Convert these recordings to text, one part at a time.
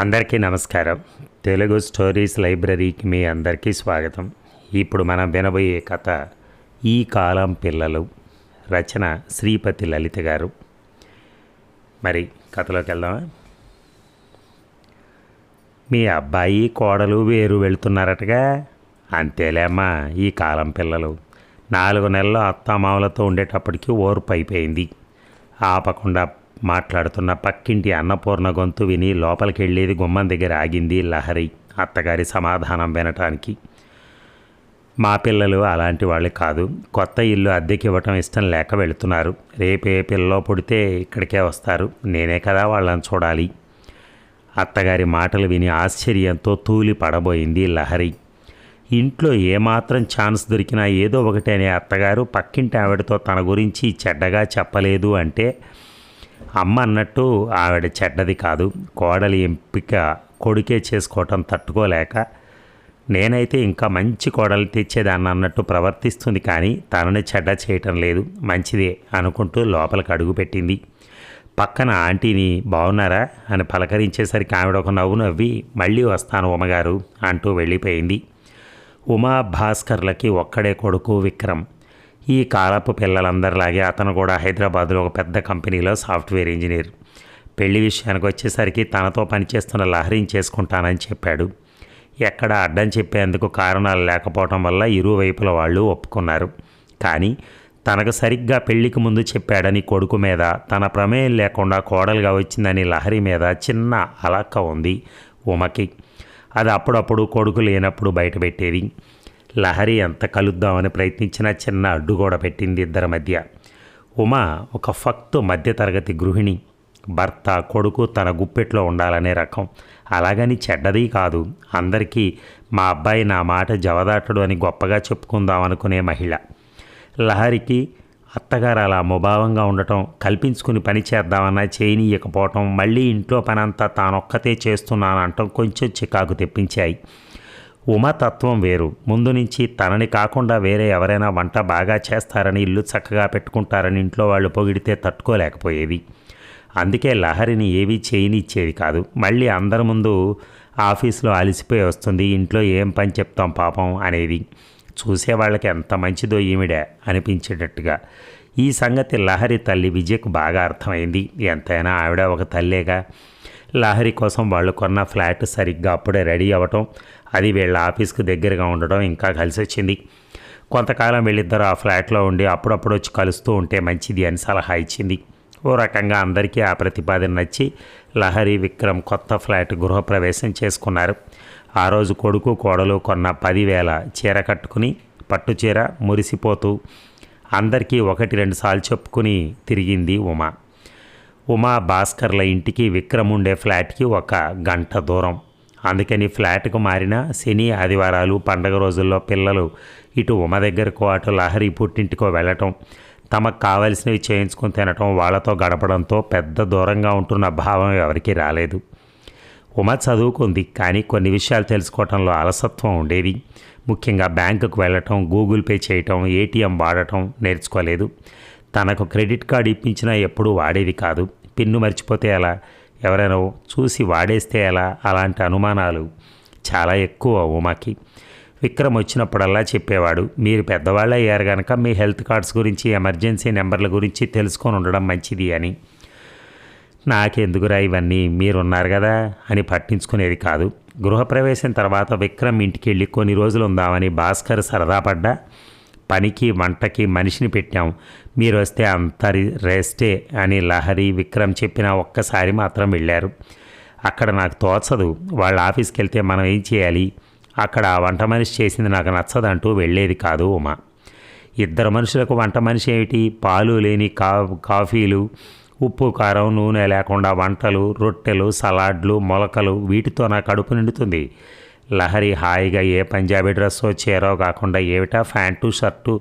అందరికీ నమస్కారం. తెలుగు స్టోరీస్ లైబ్రరీకి మీ అందరికీ స్వాగతం. ఇప్పుడు మనం వినబోయే కథ ఈ కాలం పిల్లలు రచన శ్రీపతి లలిత గారు. మరి కథలోకి వెళ్దామా? మీ అబ్బాయి కోడలు వేరు వెళ్తున్నారటగా? అంతేలేమ్మా ఈ కాలం పిల్లలు. నాలుగు నెలలు అత్తామామలతో ఉండేటప్పటికి ఓర్పు అయిపోయింది. ఆపకుండా మాట్లాడుతున్న పక్కింటి అన్నపూర్ణ గొంతు విని లోపలికి వెళ్ళేది గుమ్మం దగ్గర ఆగింది లహరి అత్తగారి సమాధానం వినటానికి. మా పిల్లలు అలాంటి వాళ్ళు కాదు. కొత్త ఇల్లు అద్దెకి ఇవ్వటం ఇష్టం లేక వెళుతున్నారు. రేపే పిల్లలో పుడితే ఇక్కడికే వస్తారు. నేనే కదా వాళ్ళని చూడాలి. అత్తగారి మాటలు విని ఆశ్చర్యంతో తూలి పడబోయింది లహరి. ఇంట్లో ఏమాత్రం ఛాన్స్ దొరికినా ఏదో ఒకటి అనే అత్తగారు. పక్కింటి ఆవిడతో తన గురించి చెడ్డగా చెప్పలేదు అంటే అమ్మ అన్నట్టు ఆవిడ చెడ్డది కాదు. కోడలి ఎంపిక కొడుకే చేసుకోవటం తట్టుకోలేక నేనైతే ఇంకా మంచి కోడలు తెచ్చేదాన్ని అన్నట్టు ప్రవర్తిస్తుంది కానీ తనని చెడ్డ చేయటం లేదు. మంచిదే అనుకుంటూ లోపలికి అడుగుపెట్టింది పక్కన ఆంటీని బాగున్నారా అని పలకరించేసరికి ఆవిడ ఒక నవ్వు నవ్వి మళ్ళీ వస్తాను ఉమ్మగారు అంటూ వెళ్ళిపోయింది. ఉమా భాస్కర్లకి ఒక్కడే కొడుకు విక్రమ్. ఈ కాలపు పిల్లలందరిలాగే అతను కూడా హైదరాబాద్లో ఒక పెద్ద కంపెనీలో సాఫ్ట్వేర్ ఇంజనీర్. పెళ్ళి విషయానికి వచ్చేసరికి తనతో పనిచేస్తున్న లహరిని చేసుకుంటానని చెప్పాడు. ఎక్కడ అడ్డం చెప్పేందుకు కారణాలు లేకపోవటం వల్ల ఇరువైపుల వాళ్ళు ఒప్పుకున్నారు. కానీ తనకు సరిగ్గా పెళ్ళికి ముందు చెప్పాడని కొడుకు మీద తన ప్రమేయం లేకుండా కోడలుగా వచ్చిందని లహరి మీద చిన్న అలక్క ఉంది ఉమకి. అది అప్పుడప్పుడు కొడుకు లేనప్పుడు బయటపెట్టేది. లహరి ఎంత కలుద్దామని ప్రయత్నించినా చిన్న అడ్డు కూడా పెట్టింది ఇద్దరి మధ్య. ఉమ ఒక ఫక్తు మధ్యతరగతి గృహిణి. భర్త కొడుకు తన గుప్పెట్లో ఉండాలనే రకం. అలాగని చెడ్డది కాదు. అందరికీ మా అబ్బాయి నా మాట జవదాటడు అని గొప్పగా చెప్పుకుందాం అనుకునే మహిళ. లహరికి అత్తగారు అలా ముభావంగా ఉండటం కల్పించుకుని పని చేద్దామన్నా చేయనీయకపోవటం మళ్ళీ ఇంట్లో పనంతా తానొక్కతే చేస్తున్నానంటం కొంచెం చికాకు తెప్పించాయి. ఉమాతత్వం వేరు. ముందు నుంచి తనని కాకుండా వేరే ఎవరైనా వంట బాగా చేస్తారని ఇల్లు చక్కగా పెట్టుకుంటారని ఇంట్లో వాళ్ళు పొగిడితే తట్టుకోలేకపోయేది అందుకే లహరిని ఏవీ చేయనిచ్చేది కాదు. మళ్ళీ అందరి ముందు ఆఫీస్లో అలసిపోయి వస్తుంది. ఇంట్లో ఏం పని చెప్తాం పాపం అనేది చూసేవాళ్ళకి ఎంత మంచిదో ఈమిడే అనిపించేటట్టుగా. ఈ సంగతి లహరి తల్లి విజయకు బాగా అర్థమైంది. ఎంతైనా ఆవిడ ఒక తల్లేగా లహరి కోసం వాళ్ళు కొన్న ఫ్లాట్ సరిగ్గా అప్పుడే రెడీ అవ్వటం అది వీళ్ళ ఆఫీస్కి దగ్గరగా ఉండడం ఇంకా కలిసి వచ్చింది కొంతకాలం వీళ్ళిద్దరూ ఆ ఫ్లాట్లో ఉండి అప్పుడప్పుడు వచ్చి కలుస్తూ ఉంటే మంచిది అని సలహా ఇచ్చింది. ఓ రకంగా అందరికీ ఆ ప్రతిపాదన నచ్చి లహరి విక్రమ్ కొత్త ఫ్లాట్ గృహప్రవేశం చేసుకున్నారు. ఆ రోజు కొడుకు కోడలు కొన్న పదివేల చీర కట్టుకుని పట్టు చీర మురిసిపోతూ అందరికీ ఒకటి రెండు సార్లు చెప్పుకుని తిరిగింది ఉమా. ఉమా భాస్కర్ల ఇంటికి విక్రమ్ ఉండే ఫ్లాట్కి ఒక గంట దూరం. అందుకని ఫ్లాట్కు మారిన శని ఆదివారాలు పండగ రోజుల్లో పిల్లలు ఇటు ఉమ దగ్గరకో అటు లహరి పుట్టింటికో వెళ్ళటం తమకు కావలసినవి చేయించుకుని తినటం వాళ్ళతో గడపడంతో పెద్ద దూరంగా ఉంటున్న భావం ఎవరికీ రాలేదు. ఉమ చదువుకుంది కానీ కొన్ని విషయాలు తెలుసుకోవటంలో అలసత్వం ఉండేది. ముఖ్యంగా బ్యాంకుకు వెళ్ళటం గూగుల్ పే చేయటం ఏటీఎం వాడటం నేర్చుకోలేదు. తనకు క్రెడిట్ కార్డు ఇప్పించినా ఎప్పుడూ వాడేది కాదు. పిన్ను మర్చిపోతే ఎలా? ఎవరైనా చూసి వాడేస్తే ఎలా? అలాంటి అనుమానాలు చాలా ఎక్కువ ఉమాకి విక్రమ్ వచ్చినప్పుడల్లా చెప్పేవాడు మీరు పెద్దవాళ్ళు అయ్యారు కనుక మీ హెల్త్ కార్డ్స్ గురించి ఎమర్జెన్సీ నెంబర్ల గురించి తెలుసుకొని ఉండడం మంచిది అని. నాకెందుకురా ఇవన్నీ? మీరున్నారు కదా అని పట్టించుకునేది కాదు. గృహప్రవేశం తర్వాత విక్రమ్ ఇంటికి వెళ్ళి కొన్ని రోజులు ఉందామని భాస్కర్ సరదా పడ్డా. పనికి వంటకి మనిషిని పెట్టాం. మీరు వస్తే అంత రెస్టే అని లహరి విక్రమ్ చెప్పిన ఒక్కసారి మాత్రం వెళ్ళారు. అక్కడ నాకు తోచదు. వాళ్ళ ఆఫీస్కి వెళ్తే మనం ఏం చేయాలి? అక్కడ వంట మనిషి చేసింది నాకు నచ్చదంటూ వెళ్ళేది కాదు ఉమా. ఇద్దరు మనుషులకు వంట మనిషి ఏమిటి? పాలు లేని కా కాఫీలు ఉప్పు కారం నూనె లేకుండా వంటలు రొట్టెలు సలాడ్లు మొలకలు వీటితో నా కడుపు నిండుతుంది. లహరి హాయిగా ఏ పంజాబీ డ్రెస్సో చీరో కాకుండా ఏమిటా ప్యాంటు షర్టు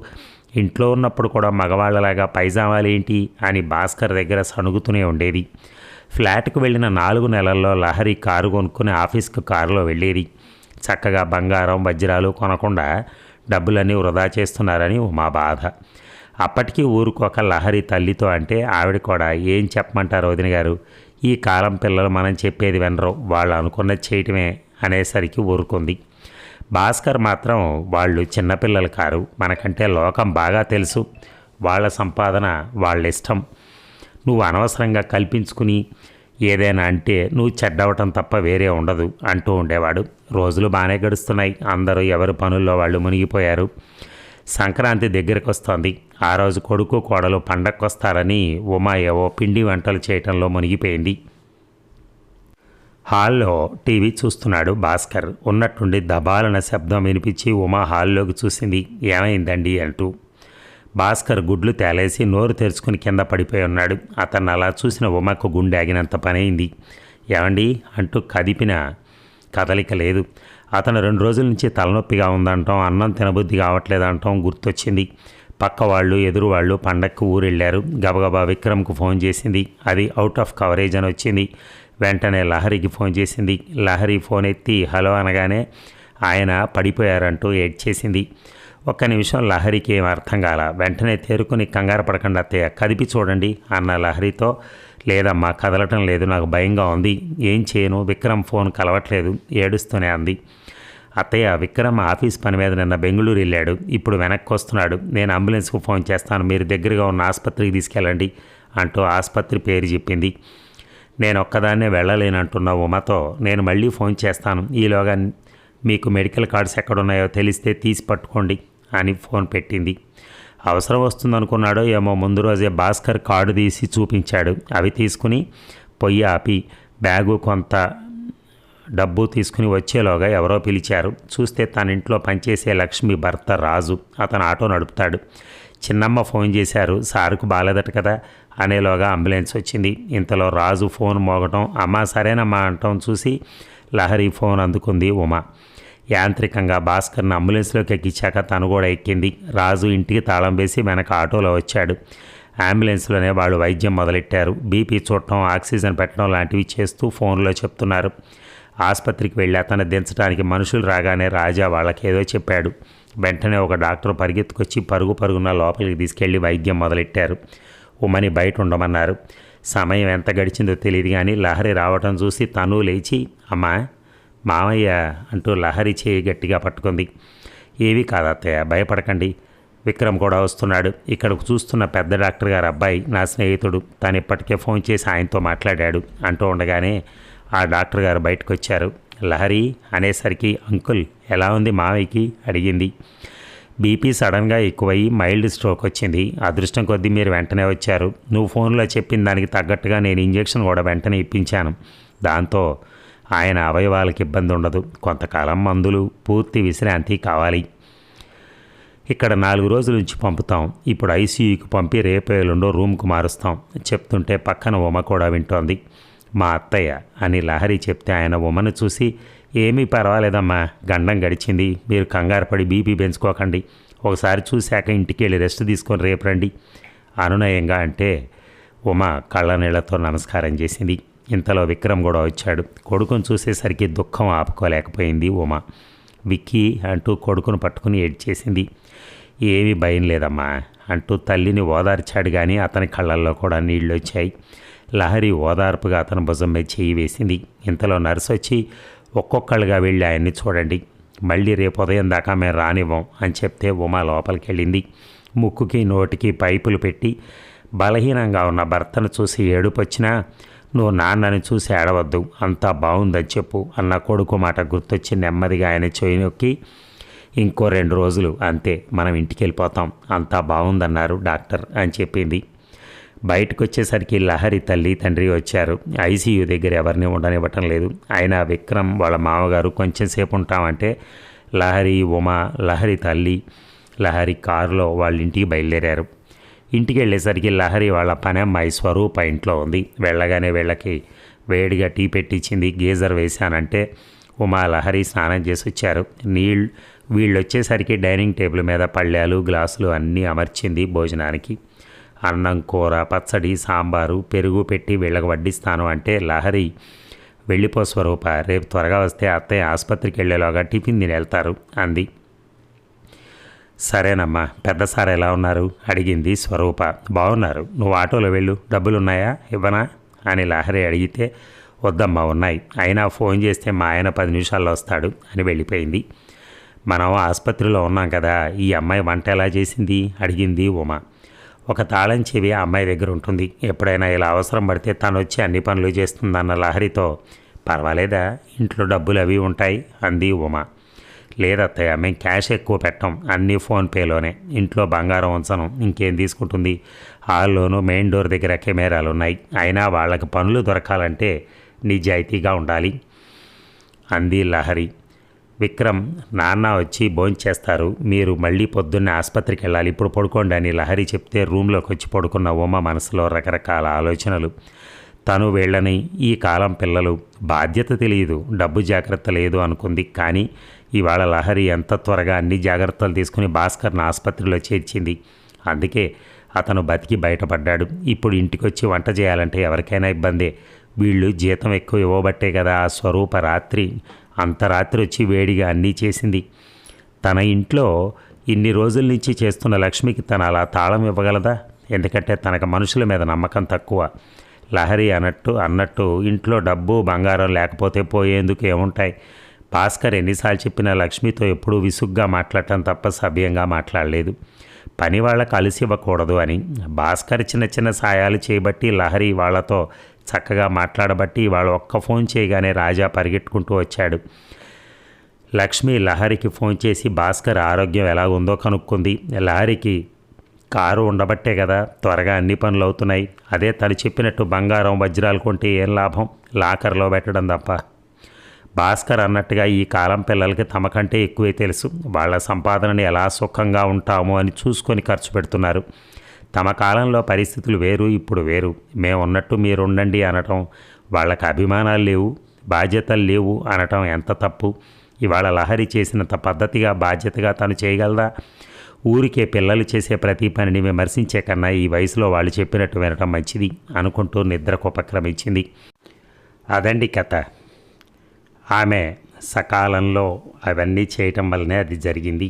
ఇంట్లో ఉన్నప్పుడు కూడా మగవాళ్ళలాగా పైజామాలు ఏంటి అని భాస్కర్ దగ్గర సణుగుతూనే ఉండేది. ఫ్లాట్కు వెళ్ళిన నాలుగు నెలల్లో లహరి కారు కొనుక్కుని ఆఫీస్కు కారులో వెళ్ళేది. చక్కగా బంగారం వజ్రాలు కొనకుండా డబ్బులన్నీ వృధా చేస్తున్నారని మా బాధ. అప్పటికీ ఊరుకోక లహరి తల్లితో అంటే ఆవిడ కూడా ఏం చెప్పమంటారు వదిన గారు ఈ కాలం పిల్లలు మనం చెప్పేది వినరు. వాళ్ళు అనుకున్నది చేయటమే అనేసరికి ఊరుకుంది. భాస్కర్ మాత్రం వాళ్ళు చిన్నపిల్లలు కారు మనకంటే లోకం బాగా తెలుసు. వాళ్ళ సంపాదన వాళ్ళ ఇష్టం నువ్వు అనవసరంగా కల్పించుకుని ఏదైనా అంటే నువ్వు చెడ్డవటం తప్ప వేరే ఉండదు అంటూ ఉండేవాడు. రోజులు బాగానే గడుస్తున్నాయి. అందరూ ఎవరి పనుల్లో వాళ్ళు మునిగిపోయారు. సంక్రాంతి దగ్గరికి వస్తోంది ఆ రోజు కొడుకు కోడలు పండక్కొస్తారని ఉమా ఏవో పిండి వంటలు చేయటంలో మునిగిపోయింది. హాల్లో టీవీ చూస్తున్నాడు భాస్కర్. ఉన్నట్టుండి దబాలన శబ్దం వినిపించి ఉమా హాల్లోకి చూసింది. ఏమైందండి అంటూ. భాస్కర్ గుడ్లు తేలేసి నోరు తెరుచుకుని కింద పడిపోయి ఉన్నాడు. అతను అలా చూసిన ఉమకు గుండె ఆగినంత పనైంది. ఏమండి? అంటూ కదిపిన కదలిక లేదు. అతను రెండు రోజుల నుంచి తలనొప్పిగా ఉందంటాం అన్నం తినబుద్ధి కావట్లేదంటాం గుర్తొచ్చింది. పక్క వాళ్ళు ఎదురు వాళ్ళు పండక్కు ఊరెళ్ళారు. గబగబా విక్రమ్కు ఫోన్ చేసింది. అది అవుట్ ఆఫ్ కవరేజ్ అని వచ్చింది. వెంటనే లహరికి ఫోన్ చేసింది. లహరి ఫోన్ ఎత్తి హలో అనగానే ఆయన పడిపోయారంటూ ఏడ్ చేసింది. ఒక్క నిమిషం లహరికి ఏం అర్థం కాల. వెంటనే తేరుకుని కంగారు పడకుండా అత్తయ్య. కదిపి చూడండి అన్న లహరితో లేదమ్మా కదలటం లేదు. నాకు భయంగా ఉంది. ఏం చేయను? విక్రమ్ ఫోన్ కలవట్లేదు ఏడుస్తూనే అంది. అత్తయ్య విక్రమ్ ఆఫీస్ పని మీద నిన్న బెంగళూరు వెళ్ళాడు. ఇప్పుడు వెనక్కి వస్తున్నాడు. నేను అంబులెన్స్కు ఫోన్ చేస్తాను. మీరు దగ్గరగా ఉన్న ఆసుపత్రికి తీసుకెళ్ళండి అంటూ ఆసుపత్రి పేరు చెప్పింది. నేను ఒక్కదాన్నే వెళ్ళలేనంటున్న ఉమాతో. నేను మళ్ళీ ఫోన్ చేస్తాను. ఈలోగా మీకు మెడికల్ కార్డ్స్ ఎక్కడున్నాయో తెలిస్తే తీసి పట్టుకోండి అని ఫోన్ పెట్టింది. అవసరం వస్తుందనుకున్నాడో ఏమో ముందు రోజే భాస్కర్ కార్డు తీసి చూపించాడు. అవి తీసుకుని పొయ్యి ఆపి బ్యాగు కొంత డబ్బు తీసుకుని వచ్చేలోగా ఎవరో పిలిచారు. చూస్తే తన ఇంట్లో పనిచేసే లక్ష్మి భర్త రాజు. అతను ఆటో నడుపుతాడు. చిన్నమ్మ ఫోన్ చేశారు. సారుకు బాలేదట కదా. అనేలోగా అంబులెన్స్ వచ్చింది. ఇంతలో రాజు ఫోన్ మోగటం అమ్మ సరేనమ్మా అంటాం చూసి లహరి ఫోన్ అందుకుంది ఉమా. యాంత్రికంగా భాస్కర్ని అంబులెన్స్లోకి ఎక్కించాక తను కూడా ఎక్కింది. రాజు ఇంటికి తాళం వేసి వెనక ఆటోలో వచ్చాడు. అంబులెన్స్లోనే వాళ్ళు వైద్యం మొదలెట్టారు. బీపీ చూడటం ఆక్సిజన్ పెట్టడం లాంటివి చేస్తూ ఫోన్లో చెప్తున్నారు. ఆసుపత్రికి వెళ్ళి అతను దించడానికి మనుషులు రాగానే రాజా వాళ్ళకేదో చెప్పాడు. వెంటనే ఒక డాక్టర్ పరిగెత్తుకొచ్చి పరుగు పరుగున లోపలికి తీసుకెళ్ళి వైద్యం మొదలెట్టారు. ఉమ్మని బయట ఉండమన్నారు. సమయం ఎంత గడిచిందో తెలియదు కానీ లహరి రావటం చూసి తను లేచి అమ్మా మామయ్య అంటూ లహరి చేయి గట్టిగా పట్టుకుంది. ఏవి కాదత్తయ్య భయపడకండి. విక్రమ్ కూడా వస్తున్నాడు. ఇక్కడకు చూస్తున్న పెద్ద డాక్టర్ గారు అబ్బాయి నా స్నేహితుడు. తను ఇప్పటికే ఫోన్ చేసి ఆయనతో మాట్లాడాడు అంటూ ఉండగానే ఆ డాక్టర్ గారు బయటకు వచ్చారు లహరి అనేసరికి అంకుల్ ఎలా ఉంది మావయ్యకి? అడిగింది. బీపీ సడన్గా ఎక్కువయ్యి మైల్డ్ స్ట్రోక్ వచ్చింది. అదృష్టం కొద్దీ మీరు వెంటనే వచ్చారు. నువ్వు ఫోన్లో చెప్పిన దానికి తగ్గట్టుగా నేను ఇంజెక్షన్ కూడా వెంటనే ఇప్పించాను. దాంతో ఆయన అవయవాలకు ఇబ్బంది ఉండదు. కొంతకాలం మందులు పూర్తి విశ్రాంతి కావాలి. ఇక్కడ నాలుగు రోజుల నుంచి పంపుతాం. ఇప్పుడు ఐసీయూకి పంపి రేపు ఎల్లుండో రూమ్కు మారుస్తాం. చెప్తుంటే పక్కన ఉమ కూడా వింటోంది. మా అత్తయ్య అని లహరి చెప్తే ఆయన ఉమను చూసి ఏమీ పర్వాలేదమ్మా. గండం గడిచింది. మీరు కంగారుపడి బీపీ పెంచుకోకండి. ఒకసారి చూశాక ఇంటికి వెళ్ళి రెస్ట్ తీసుకొని రేపు రండి. అనునయంగా అంటే ఉమ కళ్ళ నీళ్ళతో నమస్కారం చేసింది. ఇంతలో విక్రమ్ కూడా వచ్చాడు కొడుకును చూసేసరికి దుఃఖం ఆపుకోలేకపోయింది ఉమ. విక్కీ అంటూ కొడుకును పట్టుకుని ఏడ్చేసింది ఏమీ భయం లేదమ్మా అంటూ తల్లిని ఓదార్చాడు కానీ అతని కళ్ళల్లో కూడా నీళ్ళు వచ్చాయి లహరి ఓదార్పుగా అతని భుజం మీద చేయి వేసింది. ఇంతలో నర్సు వచ్చి ఒక్కొక్కళ్ళుగా వెళ్ళి ఆయన్ని చూడండి. మళ్ళీ రేపు ఉదయం దాకా మేము రానివ్వం అని చెప్తే ఉమా లోపలికి వెళ్ళింది ముక్కుకి నోటికి పైపులు పెట్టి బలహీనంగా ఉన్న భర్తను చూసి ఏడుపొచ్చినా నువ్వు నాన్నని చూసి ఏడవద్దు అంతా బాగుందని చెప్పు అన్న కొడుకు మాట గుర్తొచ్చి నెమ్మదిగా ఆయన చెయ్యి నొక్కి ఇంకో రెండు రోజులు అంతే మనం ఇంటికి వెళ్ళిపోతాం అంతా బాగుందన్నారు డాక్టర్ అని చెప్పింది. బయటకు వచ్చేసరికి లహరి తల్లి తండ్రి వచ్చారు. ఐసీయూ దగ్గర ఎవరిని ఉండనివ్వటం లేదు. ఆయన విక్రమ్ వాళ్ళ మామగారు కొంచెం సేపు ఉంటామంటే లహరి ఉమా లహరి తల్లి లహరి కారులో వాళ్ళ ఇంటికి బయలుదేరారు. ఇంటికి వెళ్ళేసరికి లహరి వాళ్ళ పని స్వరూప ఇంట్లో ఉంది. వెళ్ళగానే వీళ్ళకి వేడిగా టీ పెట్టించింది గీజర్ వేశానంటే ఉమా లహరి స్నానం చేసి వచ్చారు నీళ్ళు వీళ్ళు వచ్చేసరికి డైనింగ్ టేబుల్ మీద పళ్ళాలు గ్లాసులు అన్నీ అమర్చింది భోజనానికి. అన్నం కూర పచ్చడి సాంబారు పెరుగు పెట్టి వీళ్ళకి వడ్డిస్తాను అంటే లహరి. వెళ్ళిపో స్వరూప రేపు త్వరగా వస్తే అత్తయ్య ఆసుపత్రికి వెళ్ళేలాగా టిఫిన్ తిని వెళ్తారు అంది. సరేనమ్మా పెద్ద సార్ ఎలా ఉన్నారు? అడిగింది స్వరూప. బాగున్నారు నువ్వు ఆటోలో వెళ్ళు. డబ్బులు ఉన్నాయా ఇవ్వనా? అని లహరి అడిగితే వద్దమ్మా ఉన్నాయి. అయినా ఫోన్ చేస్తే మా ఆయన పది నిమిషాల్లో వస్తాడు అని వెళ్ళిపోయింది. మనం ఆసుపత్రిలో ఉన్నాం కదా ఈ అమ్మాయి వంట ఎలా చేసింది? అడిగింది ఉమా. ఒక తాళం చెవి ఆ అమ్మాయి దగ్గర ఉంటుంది. ఎప్పుడైనా ఇలా అవసరం పడితే తను వచ్చి అన్ని పనులు చేస్తుందన్న లహరితో పర్వాలేదా ఇంట్లో డబ్బులు అవి ఉంటాయి అంది ఉమ. లేదత్తయ్య మేము క్యాష్ ఎక్కువ పెట్టం అన్నీ ఫోన్పేలోనే ఇంట్లో బంగారం ఉంచను ఇంకేం తీసుకుంటుంది? హాల్లోనూ మెయిన్ డోర్ దగ్గర కెమెరాలు ఉన్నాయి అయినా వాళ్ళకి పనులు దొరకాలంటే నిజాయితీగా ఉండాలి అంది లహరి. విక్రమ్ నాన్న వచ్చి భోంచేస్తారు మీరు మళ్ళీ పొద్దున్నే ఆసుపత్రికి వెళ్ళాలి. ఇప్పుడు పడుకోండి అని లహరి చెప్తే రూమ్లోకి వచ్చి పడుకున్న ఉమ మనసులో రకరకాల ఆలోచనలు. తను వెళ్ళని ఈ కాలం పిల్లలు బాధ్యత తెలియదు డబ్బు జాగ్రత్త లేదు అనుకుంది. కానీ ఇవాళ లహరి ఎంత త్వరగా అన్ని జాగ్రత్తలు తీసుకుని భాస్కర్ని ఆసుపత్రిలో చేర్చింది. అందుకే అతను బతికి బయటపడ్డాడు. ఇప్పుడు ఇంటికొచ్చి వంట చేయాలంటే ఎవరికైనా ఇబ్బందే. వీళ్ళు జీతం ఎక్కువ ఇవ్వబట్టే కదా ఆ స్వరూప రాత్రి అంత రాత్రి వచ్చి వేడిగా అన్నీ చేసింది. తన ఇంట్లో ఇన్ని రోజుల నుంచి చేస్తున్న లక్ష్మికి తను అలా తాళం ఇవ్వగలదా? ఎందుకంటే తనకు మనుషుల మీద నమ్మకం తక్కువ. లహరి అన్నట్టు అన్నట్టు ఇంట్లో డబ్బు బంగారం లేకపోతే పోయేందుకు ఏముంటాయి? భాస్కర్ ఎన్నిసార్లు చెప్పినా లక్ష్మితో ఎప్పుడూ విసుగ్గా మాట్లాడటం తప్ప సభ్యంగా మాట్లాడలేదు. పని వాళ్ళకు అలసి ఇవ్వకూడదు అని భాస్కర్ చిన్న చిన్న సాయాలు చేయబట్టి లహరి వాళ్ళతో చక్కగా మాట్లాడబట్టి వాళ్ళు ఒక్క ఫోన్ చేయగానే రాజా పరిగెట్టుకుంటూ వచ్చాడు. లక్ష్మి లహరికి ఫోన్ చేసి భాస్కర్ ఆరోగ్యం ఎలా ఉందో కనుక్కుంది. లహరికి కారు ఉండబట్టే కదా త్వరగా అన్ని పనులు అవుతున్నాయి. అదే తను చెప్పినట్టు బంగారం వజ్రాలు కొంటే ఏం లాభం? లాకర్లో పెట్టడం తప్ప. భాస్కర్ అన్నట్టుగా ఈ కాలం పిల్లలకి తమకంటే ఎక్కువే తెలుసు. వాళ్ళ సంపాదనని ఎలా సుఖంగా ఉంటామో అని చూసుకొని ఖర్చు పెడుతున్నారు. తమ కాలంలో పరిస్థితులు వేరు ఇప్పుడు వేరు. మేము ఉన్నట్టు మీరు ఉండండి అనటం వాళ్ళకి అభిమానాలు లేవు బాధ్యతలు లేవు అనటం ఎంత తప్పు? ఇవాళ లహరి చేసినంత పద్ధతిగా బాధ్యతగా తను చేయగలదా? ఊరికే పిల్లలు చేసే ప్రతి పనిని విమర్శించే కన్నా ఈ వయసులో వాళ్ళు చెప్పినట్టు వినటం మంచిది అనుకుంటూ నిద్రకు ఉపక్రమించింది. అదండి కథ. ఆమె సకాలంలో అవన్నీ చేయటం వల్లనే అది జరిగింది.